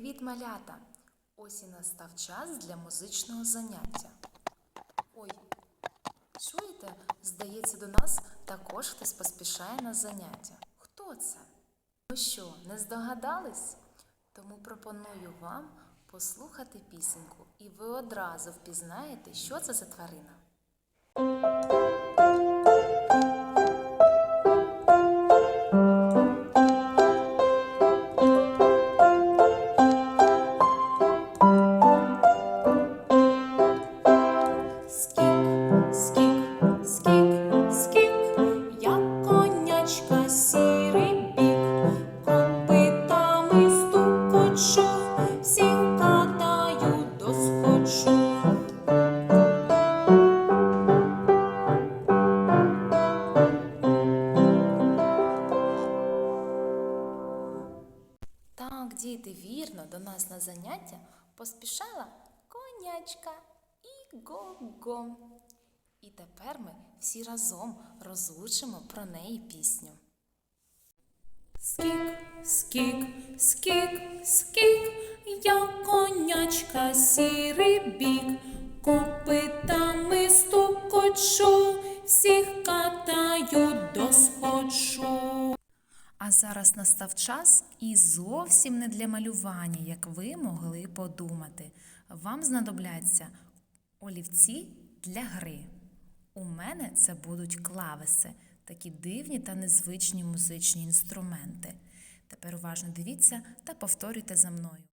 Привіт, малята! Ось і настав час для музичного заняття. Ой, чуєте? Здається, до нас також хтось поспішає на заняття. Хто це? Ну що, не здогадались? Тому пропоную вам послухати пісеньку, і ви одразу впізнаєте, що це за тварина. Конячка сірий бік, копитами стукочу, всіх катаю досхочу. Так, діти, вірно, до нас на заняття поспішала конячка і го-го. І тепер ми всі разом розлучимо про неї пісню. Скік, скік, скік, скік, як конячка сірий бік, копитами стукочу, всіх катаю досхочу. А зараз настав час і зовсім не для малювання, як ви могли подумати. Вам знадобляться олівці для гри. У мене це будуть клавеси, такі дивні та незвичні музичні інструменти. Тепер уважно дивіться та повторюйте за мною.